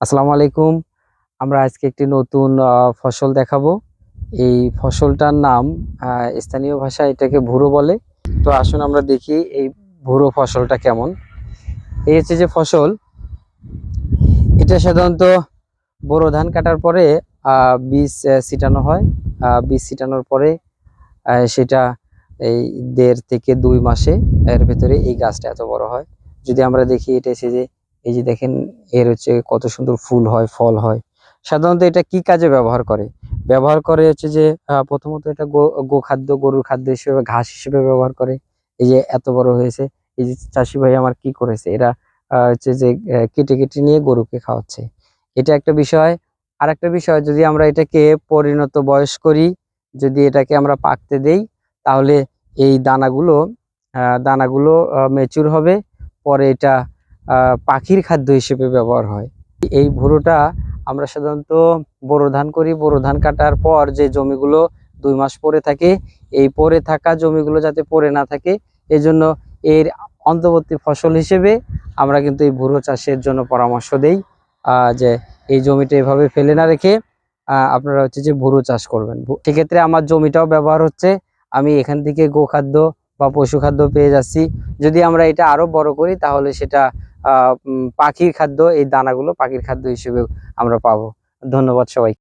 আসসালামু আলাইকুম। আমরা আজকে একটি নতুন ফসল দেখাবো। এই ফসলটার নাম স্থানীয় ভাষায় এটাকে ভুরো বলে। তো আসুন আমরা দেখি এই ভুরো ফসলটা কেমন। এই হচ্ছে যে ফসল, এটা সাধারণত বোরো ধান কাটার পরে বীজ ছিটানো হয়। বীজ ছিটানোর পরে সেটা এই দেড় থেকে দুই মাসে এর ভেতরে এই গাছটা এত বড় হয়। যদি আমরা দেখি, এটা এসে যে এই যে দেখেন, এর হচ্ছে কত সুন্দর ফুল হয়, ফল হয়। সাধারণত এটা কি কাজে ব্যবহার করে? ব্যবহার করে হচ্ছে যে প্রথমত এটা গো, গোখাদ্য, গরুর খাদ্য হিসেবে, ঘাস হিসেবে ব্যবহার করে। এই যে এত বড় হয়েছে, এই যে চাষি ভাই আমার কি করেছে? এরা হচ্ছে যে কেটে কেটে নিয়ে গরুকে খাওয়াচ্ছে। এটা একটা বিষয়। আর একটা বিষয়, যদি আমরা এটাকে পরিণত বয়স করি, যদি এটাকে আমরা পাকতে দেই, তাহলে এই দানাগুলো দানাগুলো মেচুর হবে। পরে এটা পাখির খাদ্য হিসেবে ব্যবহার হয়। এই ভুরোটা আমরা সাধারণত বোরো ধান করি। বোরো ধান কাটার পর যে জমিগুলো দুই মাস পরে থাকে, এই পরে থাকা জমিগুলো যাতে পড়ে না থাকে, এজন্য এর অন্তর্বর্তী ফসল হিসেবে আমরা কিন্তু এই ভুরো চাষের জন্য পরামর্শ দেই। যে এই জমিটা এভাবে ফেলে না রেখে আপনারা হচ্ছে যে ভুরো চাষ করবেন। সেক্ষেত্রে আমার জমিটাও ব্যবহার হচ্ছে। আমি এখান থেকে গোখাদ্য বা পশু খাদ্য পেয়ে যাচ্ছি। যদি আমরা এটা আরও বড় করি, তাহলে সেটা পাখির খাদ্য এই দানাগুলো পাখির খাদ্য হিসেবে আমরা পাবো। ধন্যবাদ সবাই